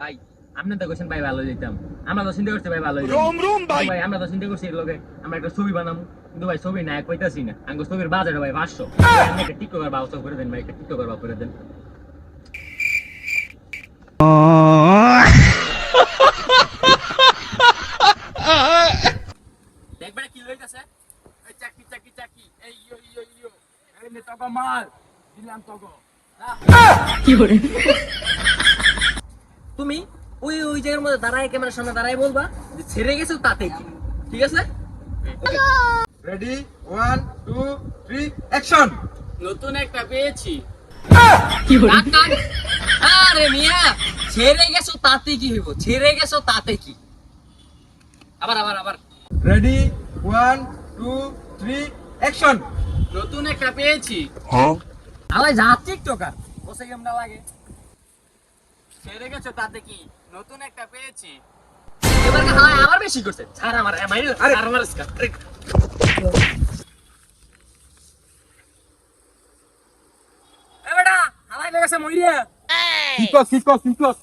ভাই আপনি তো কোশ্চেন ভাই ভালো দিতাম আমরা তো চিন্তা করছি ভাই ভালো ভাই। আমরা তো চিন্তা করছি লগে আমরা একটা ছবি বানাবো কিন্তু ভাই ছবি নায়ক পাইতাছি না। আঙ্গ ছবির বাজেট ভাই পাঁচশো। একটা টিকটকার ব্যবস্থা করে দেন ভাই একটা টিকটকার করে দেন। দেখবে কি লইতাছে এই চাকি চাকি চাকি। এই ইয়ো ইয়ো ইয়ো। এই নে তগো মাল। দিলাম তগো। তুমি ওই ওই জায়গার মধ্যে দাঁড়ায় ক্যামেরার সামনে দাঁড়ায় বলবা যে ছেড়ে গেছো তাতে কি? ঠিক আছে? Ready one two three action নতুন একটা পেয়েছি। আরে মিয়া ছেড়ে গেছো তাতে কি হইব? ছেড়ে গেছো তাতে কি? আবার আবার আবার। Ready one two three action নতুন একটা পেয়েছি। আমার যা টিকটকার বসে লাগে। ছেড়ে গেছো তাতে কি? নতুন একটা পেয়েছি। এবার হালাই আবার বেশি করছে। ছাড় আমার মাইর আরে আমার এ বেটা হালাই লেগেছে মইরিয়া কিকস কিকস কিকস